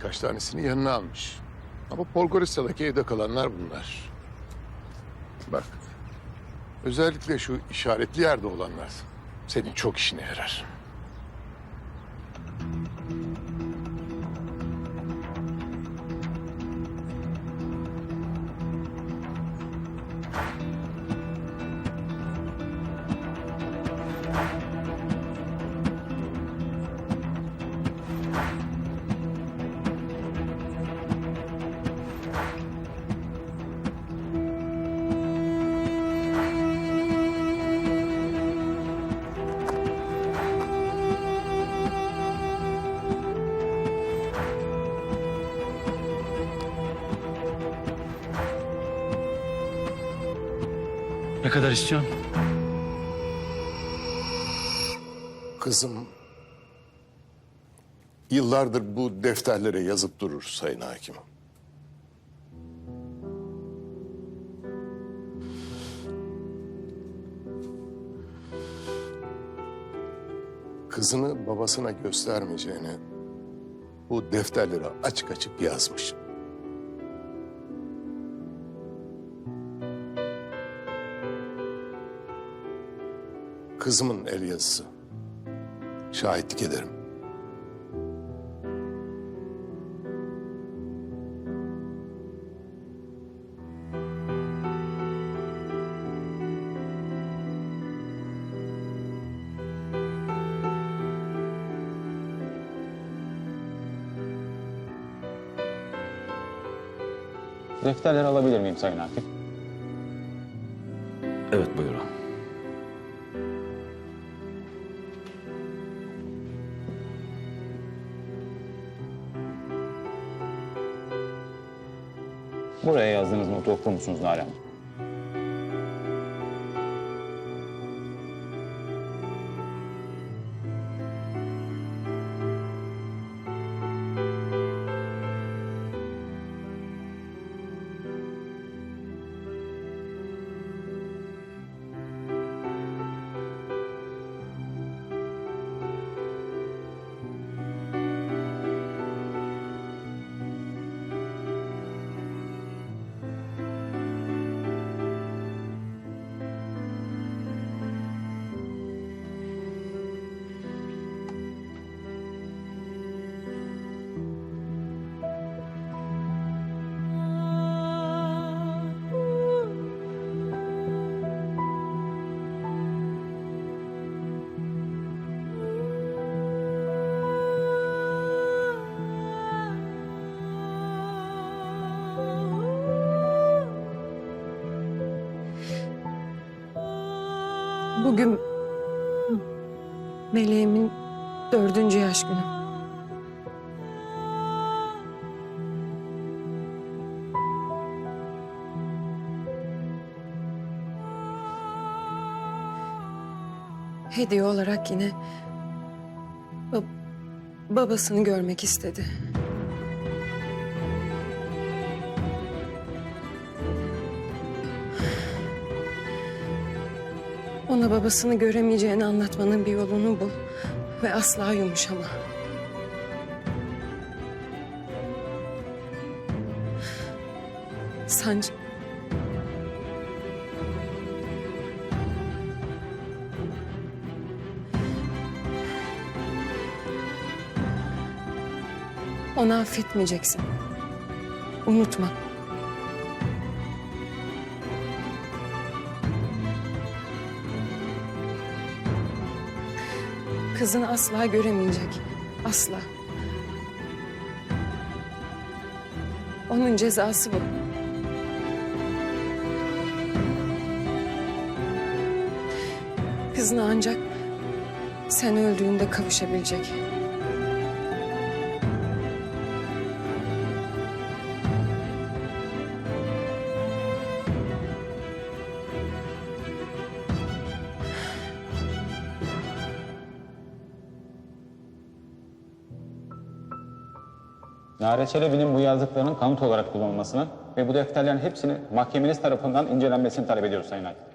birkaç tanesini yanına almış. Ama Polgoritsa'daki evde kalanlar bunlar. Bak, özellikle şu işaretli yerde olanlar senin çok işine yarar. Ne kadar istiyorsun? Kızım yıllardır bu defterlere yazıp durur Sayın Hakim. Kızını babasına göstermeyeceğini bu defterlere açık açık yazmış. Kızımın el yazısı. Şahitlik ederim. Defterleri alabilir miyim Sayın Hakim? Evet buyurun. Buraya yazdığınız notu okur musunuz Nalan? Bugün Meleğimin dördüncü yaş günü. Hediye olarak yine ba- babasını görmek istedi. Ona babasını göremeyeceğini anlatmanın bir yolunu bul ve asla yumuşama. Sancı... Onu affetmeyeceksin. Unutma. Kızını asla göremeyecek. Asla. Onun cezası bu. Kızına ancak sen öldüğünde kavuşabilecek. Nare Çelebi'nin bu yazdıklarının kanıt olarak kullanılmasını ve bu defterlerin hepsini mahkemeniz tarafından incelenmesini talep ediyoruz Sayın Hakim.